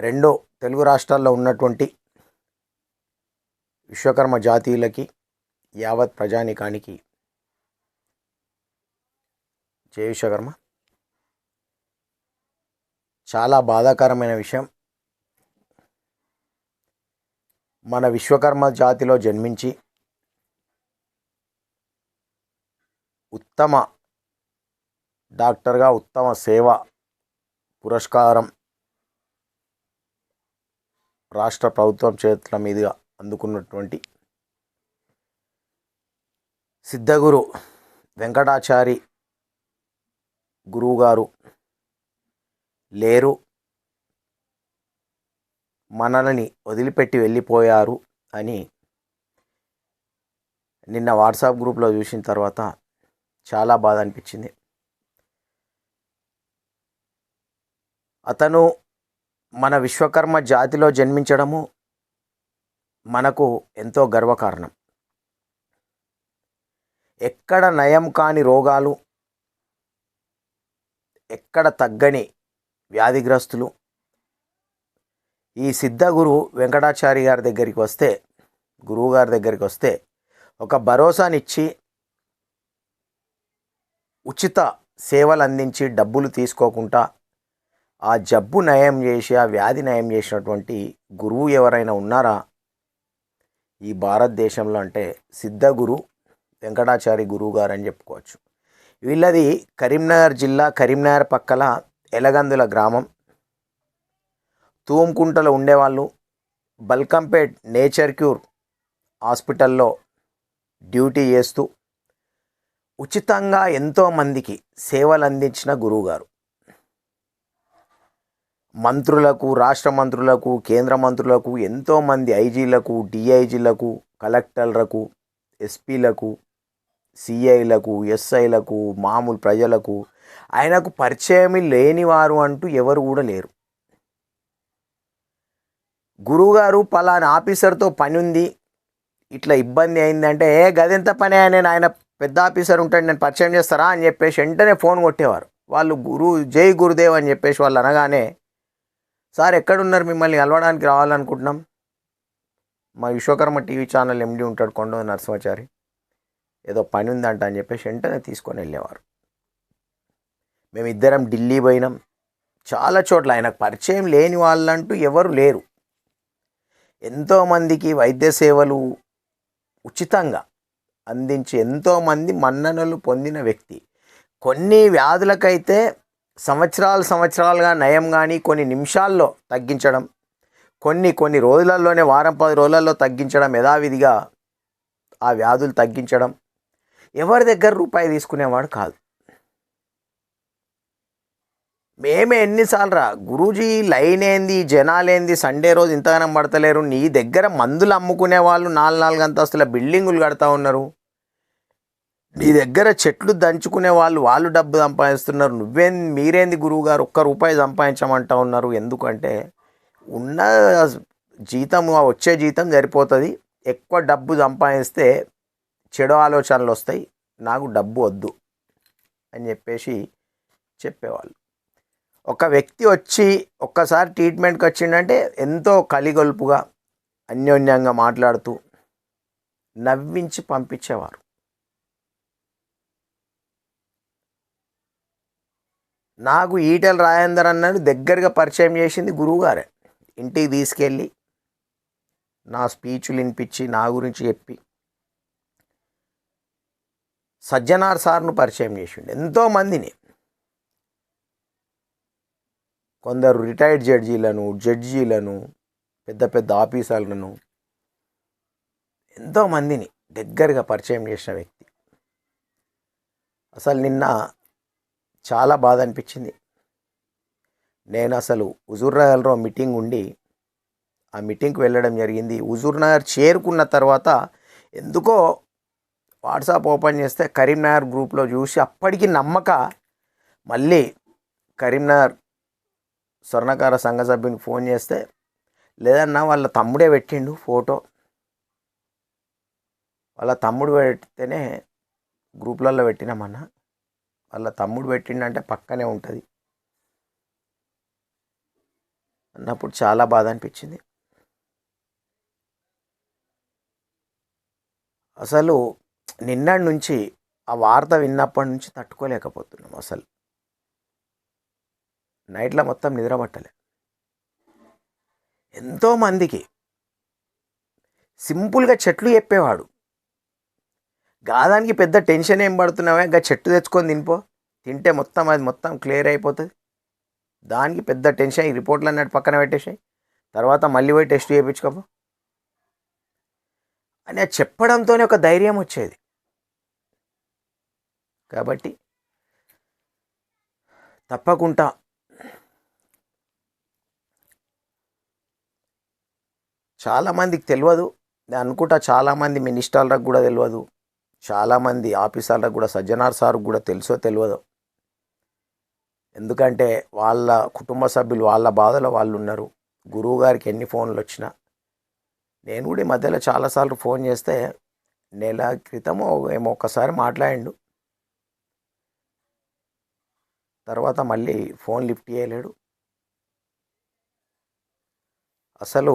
రెండో తెలుగు రాష్ట్రాల్లో ఉన్నటువంటి విశ్వకర్మ జాతీయులకి యావత్ ప్రజానికానికి జయ విశ్వకర్మ. చాలా బాధాకరమైన విషయం. మన విశ్వకర్మ జాతిలో జన్మించి ఉత్తమ డాక్టర్గా ఉత్తమ సేవ పురస్కారం రాష్ట్ర ప్రభుత్వం చేతుల మీదుగా అందుకున్నటువంటి సిద్ధగురు వెంకటాచారి గురువుగారు లేరు. మనల్ని వదిలిపెట్టి వెళ్ళిపోయారు అని నిన్న వాట్సాప్ గ్రూప్లో చూసిన తర్వాత చాలా బాధ అనిపించింది. అతను మన విశ్వకర్మ జాతిలో జన్మించడము మనకు ఎంతో గర్వకారణం. ఎక్కడ నయం కాని రోగాలు ఎక్కడ తగ్గని వ్యాధిగ్రస్తులు ఈ సిద్ధగురు వెంకటాచారి గారి దగ్గరికి వస్తే గురువు గారి దగ్గరికి వస్తే ఒక భరోసానిచ్చి ఉచిత సేవలు అందించి డబ్బులు తీసుకోకుండా ఆ జబ్బు నయం చేసి ఆ వ్యాధి నయం చేసినటువంటి గురువు ఎవరైనా ఉన్నారా? ఈ భారతదేశంలో అంటే సిద్ధ గురు వెంకటాచారి గురువు గారు అని చెప్పుకోవచ్చు. వీళ్ళది కరీంనగర్ జిల్లా కరీంనగర్ పక్కల ఎలగందుల గ్రామం. తూంకుంటలో ఉండేవాళ్ళు. బల్కంపేట్ నేచర్ క్యూర్ హాస్పిటల్లో డ్యూటీ చేస్తూ ఉచితంగా ఎంతోమందికి సేవలు అందించిన గురువుగారు మంత్రులకు రాష్ట్ర మంత్రులకు కేంద్ర మంత్రులకు ఎంతోమంది ఐజీలకు డిఐజీలకు కలెక్టర్లకు ఎస్పీలకు సిఐలకు ఎస్ఐలకు మామూలు ప్రజలకు ఆయనకు పరిచయమే లేనివారు అంటూ ఎవరు కూడా లేరు. గురువుగారు పలానా ఆఫీసర్తో పని ఉంది ఇట్లా ఇబ్బంది అయిందంటే ఏ గదెంత పని నేను ఆయన పెద్ద ఆఫీసర్ ఉంటాడు నేను పరిచయం చేస్తారా? అని చెప్పేసి వెంటనే ఫోన్ కొట్టేవారు. వాళ్ళు గురు జై గురుదేవ్ అని చెప్పేసి వాళ్ళు అనగానే సార్ ఎక్కడున్నారు మిమ్మల్ని కలవడానికి రావాలనుకుంటున్నాం? మా విశ్వకర్మ టీవీ ఛానల్ ఎండి ఉంటాడు కొండ నరసింహాచారి. ఏదో పని ఉందంట అని చెప్పేసి వెంటనే తీసుకొని వెళ్ళేవారు. మేమిద్దరం ఢిల్లీ పోయినాం. చాలా చోట్ల ఆయనకు పరిచయం లేని వాళ్ళంటూ ఎవరు లేరు. ఎంతోమందికి వైద్య సేవలు ఉచితంగా అందించి ఎంతోమంది మన్ననలు పొందిన వ్యక్తి. కొన్ని వ్యాధులకైతే సంవత్సరాలు సంవత్సరాలుగా నయం కానీ కొన్ని నిమిషాల్లో తగ్గించడం కొన్ని కొన్ని రోజులలోనే వారం పది రోజులలో తగ్గించడం యథావిధిగా ఆ వ్యాధులు తగ్గించడం ఎవరి దగ్గర రూపాయి తీసుకునేవాడు కాదు. మేమే ఎన్నిసార్లు రా గురూజీ లైన్ ఏంది జనాలేంది సండే రోజు ఇంతగానం పడతలేరు నీ దగ్గర మందులు అమ్ముకునే వాళ్ళు నాలుగు నాలుగు అంతస్తుల బిల్డింగులు కడతా ఉన్నారు. నీ దగ్గర చెట్లు దంచుకునే వాళ్ళు వాళ్ళు డబ్బు సంపాదిస్తున్నారు. నువ్వేం మీరేంది గురువు గారు ఒక్క రూపాయి సంపాదించమంటా ఉన్నారు? ఎందుకంటే ఉన్న జీతం వచ్చే జీతం సరిపోతుంది. ఎక్కువ డబ్బు సంపాదిస్తే చెడు ఆలోచనలు వస్తాయి. నాకు డబ్బు వద్దు అని చెప్పేసి చెప్పేవాళ్ళు. ఒక వ్యక్తి వచ్చి ఒక్కసారి ట్రీట్మెంట్కి వచ్చిందంటే ఎంతో కలిగొల్పుగా అన్యోన్యంగా మాట్లాడుతూ నవ్వించి పంపించేవారు. నాకు ఈటెల రాజేందర్ అన్నాడు దగ్గరగా పరిచయం చేసింది గురువుగారే ఇంటికి తీసుకెళ్ళి నా స్పీచ్లు వినిపించి నా గురించి చెప్పి సజ్జనార్ సార్ను పరిచయం చేసిండు. ఎంతోమందిని కొందరు రిటైర్డ్ జడ్జీలను జడ్జీలను పెద్ద పెద్ద ఆఫీసర్లను ఎంతోమందిని దగ్గరగా పరిచయం చేసిన వ్యక్తి. అసలు నిన్న చాలా బాధ అనిపించింది. నేను అసలు హుజూర్నగర్లో మీటింగ్ ఉండి ఆ మీటింగ్కి వెళ్ళడం జరిగింది. హుజూర్నగర్ చేరుకున్న తర్వాత ఎందుకో వాట్సాప్ ఓపెన్ చేస్తే కరీంనగర్ గ్రూప్లో చూసి అప్పటికి నమ్మక మళ్ళీ కరీంనగర్ స్వర్ణకార సంఘ సభ్యునికి ఫోన్ చేస్తే లేదన్నా వాళ్ళ తమ్ముడే పెట్టిండు ఫోటో. వాళ్ళ తమ్ముడు పెడితేనే గ్రూప్లలో పెట్టినామన్నా. వాళ్ళ తమ్ముడు పెట్టిండంటే పక్కనే ఉంటుంది. అన్నప్పుడు చాలా బాధ అనిపించింది. అసలు నిన్నటి నుంచి ఆ వార్త విన్నప్పటి నుంచి తట్టుకోలేకపోతున్నాం అసలు. నైట్లో మొత్తం నిద్రపట్టలే ఎంతోమందికి సింపుల్గా చెట్లు చెప్పేవాడు. గాదానికి పెద్ద టెన్షన్ ఏం పడుతున్నావే? ఇంకా చెట్టు తెచ్చుకొని తినిపో. తింటే మొత్తం అది మొత్తం క్లియర్ అయిపోతుంది. దానికి పెద్ద టెన్షన్. ఈ రిపోర్ట్లు అన్నట్టు పక్కన పెట్టేసాయి. తర్వాత మళ్ళీ పోయి టెస్ట్ చేయించుకోపో. అని అది చెప్పడంతోనే ఒక ధైర్యం వచ్చేది. కాబట్టి తప్పకుండా చాలామందికి తెలియదు. నేను అనుకుంటా చాలామంది మినిస్టర్లకు కూడా తెలియదు. చాలామంది ఆఫీసర్లకు కూడా సజ్జనార్ సార్ కూడా తెలుసో తెలియదు ఎందుకంటే వాళ్ళ కుటుంబ సభ్యులు వాళ్ళ బాధలో వాళ్ళు ఉన్నారు. గురువు గారికి ఎన్ని ఫోన్లు వచ్చినా. నేను కూడా ఈ మధ్యలో చాలాసార్లు ఫోన్ చేస్తే నెల క్రితమో ఏమో ఒక్కసారి మాట్లాడిండు. తర్వాత మళ్ళీ ఫోన్ లిఫ్ట్ చేయలేడు. అసలు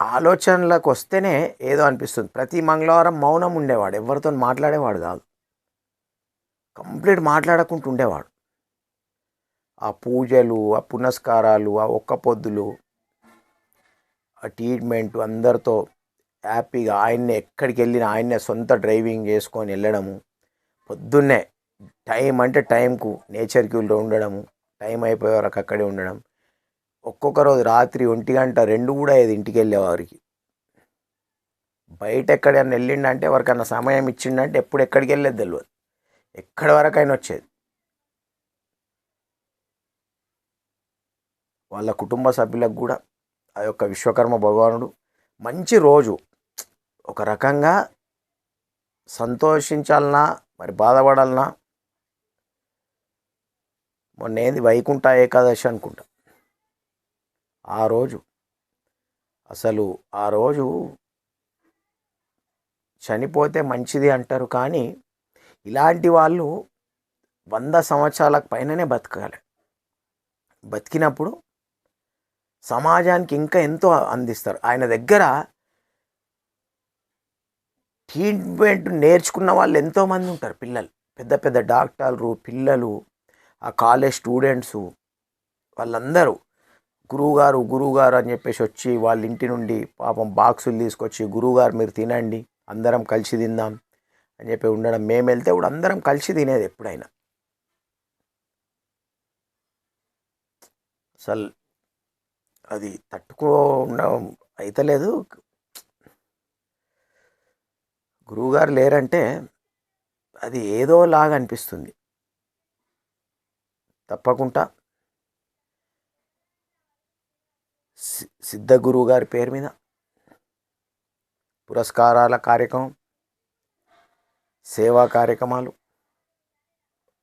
ఆలోచనలకు వస్తేనే ఏదో అనిపిస్తుంది. ప్రతి మంగళవారం మౌనం ఉండేవాడు. ఎవరితో మాట్లాడేవాడు కాదు. కంప్లీట్ మాట్లాడకుండా ఉండేవాడు. ఆ పూజలు ఆ పునస్కారాలు ఆ ఒక్క పొద్దులు ఆ ట్రీట్మెంట్ అందరితో హ్యాపీగా ఆయన్నే ఎక్కడికి వెళ్ళినా ఆయన్నే సొంత డ్రైవింగ్ చేసుకొని వెళ్ళడము. పొద్దున్నే టైం అంటే టైంకు నేచర్కి ఉండడము. టైం అయిపోయే వరకు అక్కడే ఉండడం. ఒక్కొక్క రోజు రాత్రి ఒంటి గంట రెండు కూడా అయ్యేది ఇంటికి వెళ్ళేవారికి బయట ఎక్కడైనా వెళ్ళిండంటే ఎవరికైనా సమయం ఇచ్చిండంటే ఎప్పుడు ఎక్కడికి వెళ్ళేది తెలియదు ఎక్కడి వరకు అయినా వచ్చేది. వాళ్ళ కుటుంబ సభ్యులకు కూడా ఆ యొక్క విశ్వకర్మ భగవానుడు మంచి రోజు. ఒక రకంగా సంతోషించాలన్నా మరి బాధపడాలన్నా మొన్న ఏంది వైకుంఠ ఏకాదశి అనుకుంటా. ఆ రోజు. అసలు ఆ రోజు చనిపోతే మంచిది అంటారు కానీ ఇలాంటి వాళ్ళు వంద సంవత్సరాలకు పైననే బతకాలి. బతికినప్పుడు సమాజానికి ఇంకా ఎంతో అందిస్తారు. ఆయన దగ్గర ట్రీట్మెంట్ నేర్చుకున్న వాళ్ళు ఎంతోమంది ఉంటారు పిల్లలు. పెద్ద పెద్ద డాక్టర్లు పిల్లలు ఆ కాలేజ్ స్టూడెంట్స్ వాళ్ళందరూ. గురువుగారు గురువుగారు అని చెప్పేసి వచ్చి వాళ్ళ ఇంటి నుండి పాపం బాక్సులు తీసుకొచ్చి గురువుగారు మీరు తినండి అందరం కలిసి తిందాం అని చెప్పి ఉండడం. మేము వెళ్తే కూడా అందరం కలిసి తినేది ఎప్పుడైనా. అసలు అది తట్టుకో అయితలేదు. గురువుగారు లేరంటే అది ఏదో లాగా అనిపిస్తుంది. తప్పకుండా సి- గారి పేరు మీద పురస్కారాల కార్యక్రమం సేవా కార్యక్రమాలు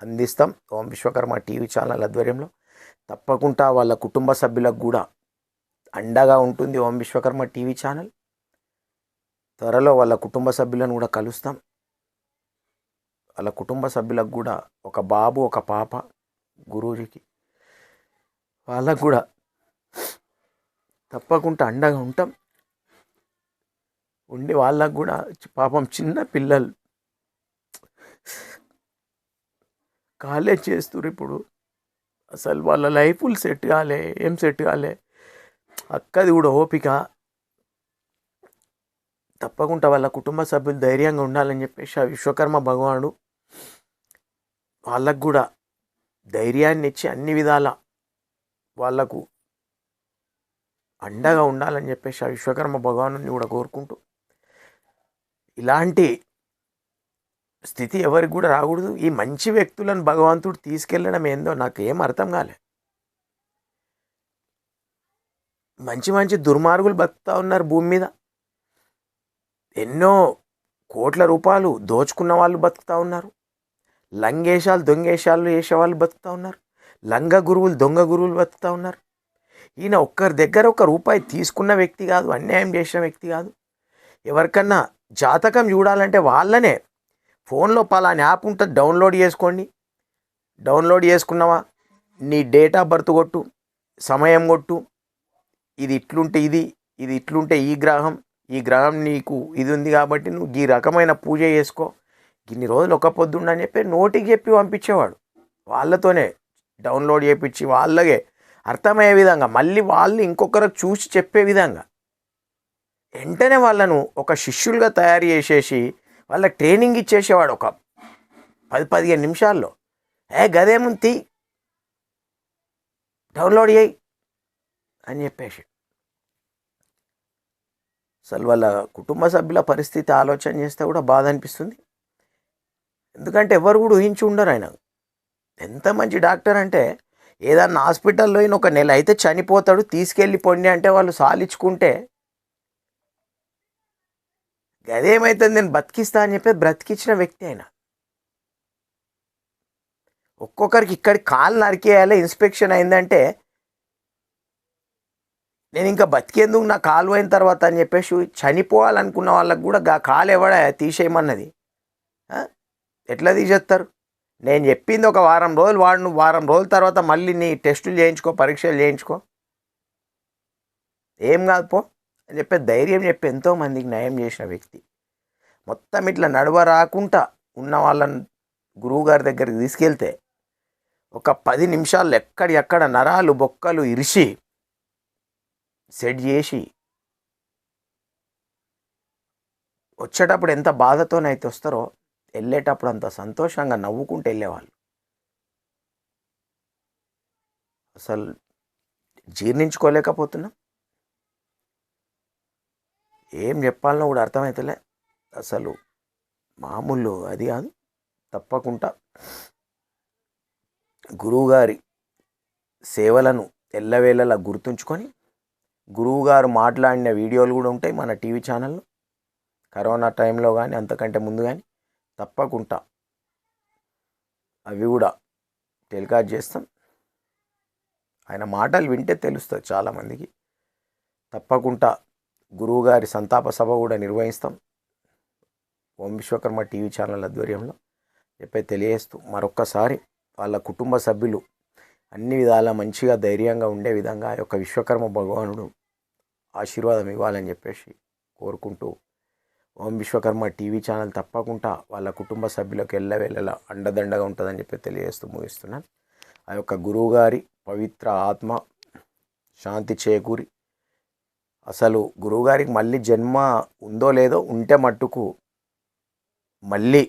అందిస్తాం. ఓం విశ్వకర్మ టీవీ ఛానల్ ఆధ్వర్యంలో తప్పకుండా వాళ్ళ కుటుంబ సభ్యులకు కూడా అండగా ఉంటుంది ఓం విశ్వకర్మ టీవీ ఛానల్. త్వరలో వాళ్ళ కుటుంబ సభ్యులను కూడా కలుస్తాం. వాళ్ళ కుటుంబ సభ్యులకు కూడా ఒక బాబు ఒక పాప గురూజీకి వాళ్ళకు కూడా తప్పకుండా అండగా ఉంటాం. ఉండి వాళ్ళకు కూడా పాపం చిన్న పిల్లలు కాలేజ్ చేస్తున్నారు ఇప్పుడు. అసలు వాళ్ళ లైఫ్లు సెట్ కాలే ఏం సెట్ కాలే. అక్కది కూడా ఓపిక. తప్పకుండా వాళ్ళ కుటుంబ సభ్యులు ధైర్యంగా ఉండాలని చెప్పేసి ఆ విశ్వకర్మ భగవానుడు వాళ్ళకు కూడా ధైర్యాన్ని ఇచ్చి అన్ని విధాల వాళ్ళకు అండగా ఉండాలని చెప్పేసి ఆ విశ్వకర్మ భగవాను కూడా కోరుకుంటూ ఇలాంటి స్థితి ఎవరికి కూడా రాకూడదు. ఈ మంచి వ్యక్తులను భగవంతుడు తీసుకెళ్ళడం ఏందో నాకు ఏం అర్థం కాలే. మంచి మంచి దుర్మార్గులు బతుకుతా ఉన్నారు భూమి మీద. ఎన్నో కోట్ల రూపాయలు దోచుకున్న వాళ్ళు బతుకుతా ఉన్నారు. లంగేషాలు దొంగేశాలు వేసే వాళ్ళు బతుకుతా ఉన్నారు. లంగ గురువులు దొంగ గురువులు బతుకుతూ ఉన్నారు. ఈయన ఒక్కరి దగ్గర ఒక రూపాయి తీసుకున్న వ్యక్తి కాదు అన్యాయం చేసిన వ్యక్తి కాదు. ఎవరికన్నా జాతకం చూడాలంటే వాళ్ళనే. ఫోన్లో పలాని యాప్ ఉంటుంది డౌన్లోడ్ చేసుకోండి. డౌన్లోడ్ చేసుకున్నావా? నీ డేట్ ఆఫ్ బర్త్ కొట్టు సమయం కొట్టు. ఇది ఇట్లుంటే ఇది ఇది ఇట్లుంటే ఈ గ్రహం ఈ గ్రహం నీకు ఇది ఉంది కాబట్టి నువ్వు ఈ రకమైన పూజ చేసుకో. ఇన్ని రోజులు ఒక పొద్దుండని అని చెప్పి నోటికి చెప్పి పంపించేవాడు. వాళ్ళతోనే డౌన్లోడ్ చేయించి వాళ్ళగే అర్థమయ్యే విధంగా మళ్ళీ వాళ్ళు ఇంకొకరికి చూసి చెప్పే విధంగా. వెంటనే వాళ్ళను ఒక శిష్యులుగా తయారు చేసేసి వాళ్ళకి ట్రైనింగ్ ఇచ్చేసేవాడు ఒక పది పదిహేను నిమిషాల్లో. ఏ గదేముంది? డౌన్లోడ్ చేయి అని చెప్పేసి. అసలు వాళ్ళ కుటుంబ సభ్యుల పరిస్థితి ఆలోచన చేస్తే కూడా బాధ అనిపిస్తుంది. ఎందుకంటే ఎవరు కూడా ఊహించి ఉండరు ఆయన. ఎంత మంచి డాక్టర్ అంటే ఏదన్నా హాస్పిటల్లో ఈయన ఒక నెల అయితే చనిపోతాడు తీసుకెళ్ళి పొండి అంటే వాళ్ళు సాలించుకుంటే అదేమైతుంది నేను బతికిస్తా అని చెప్పి బ్రతికించిన వ్యక్తి ఆయన. ఒక్కొక్కరికి ఇక్కడ కాలు నరికేయాలి ఇన్స్పెక్షన్ అయిందంటే నేను ఇంకా బతికేందుకు నా కాలు అయిన తర్వాత అని చెప్పేసి చనిపోవాలనుకున్న వాళ్ళకు కూడా గా కాలు ఎవడ తీసేయమన్నది? ఎట్లా తీసేస్తారు? నేను చెప్పింది ఒక వారం రోజులు వాడు నువ్వు వారం రోజుల తర్వాత మళ్ళీ నీ టెస్టులు చేయించుకో పరీక్షలు చేయించుకో. ఏం కాదు పో. అని చెప్పే ధైర్యం చెప్పి ఎంతోమందికి న్యాయం చేసిన వ్యక్తి. మొత్తం ఇట్లా నడవ రాకుండా ఉన్న వాళ్ళని గురువుగారి దగ్గరికి తీసుకెళ్తే ఒక పది నిమిషాలు ఎక్కడి ఎక్కడ నరాలు బొక్కలు ఇరిసి సెట్ చేసి వచ్చేటప్పుడు ఎంత బాధతోనైతే వస్తారో వెళ్ళేటప్పుడు అంత సంతోషంగా నవ్వుకుంటూ వెళ్ళేవాళ్ళు. అసలు జీర్ణించుకోలేకపోతున్నాం. ఏం చెప్పాలనో కూడా అర్థమవుతలే అసలు మామూలు అది కాదు. తప్పకుండా గురువుగారి సేవలను ఎల్లవేళలా గుర్తుంచుకొని గురువుగారు మాట్లాడిన వీడియోలు కూడా ఉంటాయి మన టీవీ ఛానల్లో. కరోనా టైంలో కానీ అంతకంటే ముందు కానీ తప్పకుండా. అవి కూడా టెలికాస్ట్ చేస్తాం. ఆయన మాటలు వింటే తెలుస్తుంది చాలామందికి. తప్పకుండా గురువుగారి సంతాప సభ కూడా నిర్వహిస్తాం. ఓం విశ్వకర్మ టీవీ ఛానల్ ఆధ్వర్యంలో చెప్పే తెలియజేస్తూ మరొక్కసారి వాళ్ళ కుటుంబ సభ్యులు అన్ని విధాలా మంచిగా ధైర్యంగా ఉండే విధంగా ఆ యొక్క విశ్వకర్మ భగవానుడు ఆశీర్వాదం ఇవ్వాలని చెప్పేసి కోరుకుంటూ ఓం విశ్వకర్మ టీవీ ఛానల్ తప్పకుండా వాళ్ళ కుటుంబ సభ్యులకు ఎల్లవేళలా అండదండగా ఉంటుందని చెప్పి తెలియజేస్తూ ముగిస్తున్నాను. ఆ యొక్క గురువుగారి పవిత్ర ఆత్మ శాంతి చేకూరి. అసలు గురువుగారికి మళ్ళీ జన్మ ఉందో లేదో ఉంటే మట్టుకు మళ్ళీ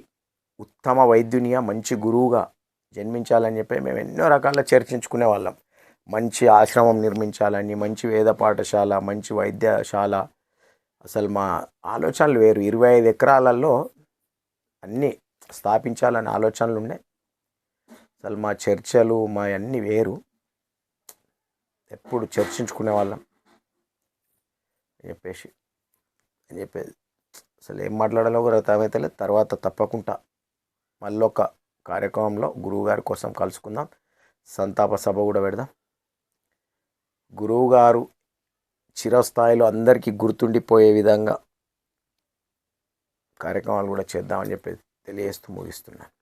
ఉత్తమ వైద్యునిగా మంచి గురువుగా జన్మించాలని చెప్పి మేము ఎన్నో రకాల చర్చించుకునే వాళ్ళం మంచి ఆశ్రమం నిర్మించాలని మంచి వేద పాఠశాల మంచి వైద్యశాల అసలు మా ఆలోచనలు వేరు. ఇరవై ఐదు ఎకరాలలో అన్నీ స్థాపించాలని ఆలోచనలు ఉన్నాయి. అసలు మా చర్చలు మా అన్నీ వేరు. ఎప్పుడు చర్చించుకునే వాళ్ళం. అని చెప్పేసి. అని చెప్పేది. అసలు ఏం మాట్లాడాలో కూడా అర్థమైతలేదు. తర్వాత తప్పకుండా మళ్ళొక కార్యక్రమంలో గురువుగారి కోసం కలుసుకుందాం. సంతాప సభ కూడా పెడదాం. గురువుగారు చిరస్థాయిలో అందరికీ గుర్తుండిపోయే విధంగా కార్యక్రమాలు కూడా చేద్దామని చెప్పి తెలియజేస్తూ ముగిస్తున్నాను.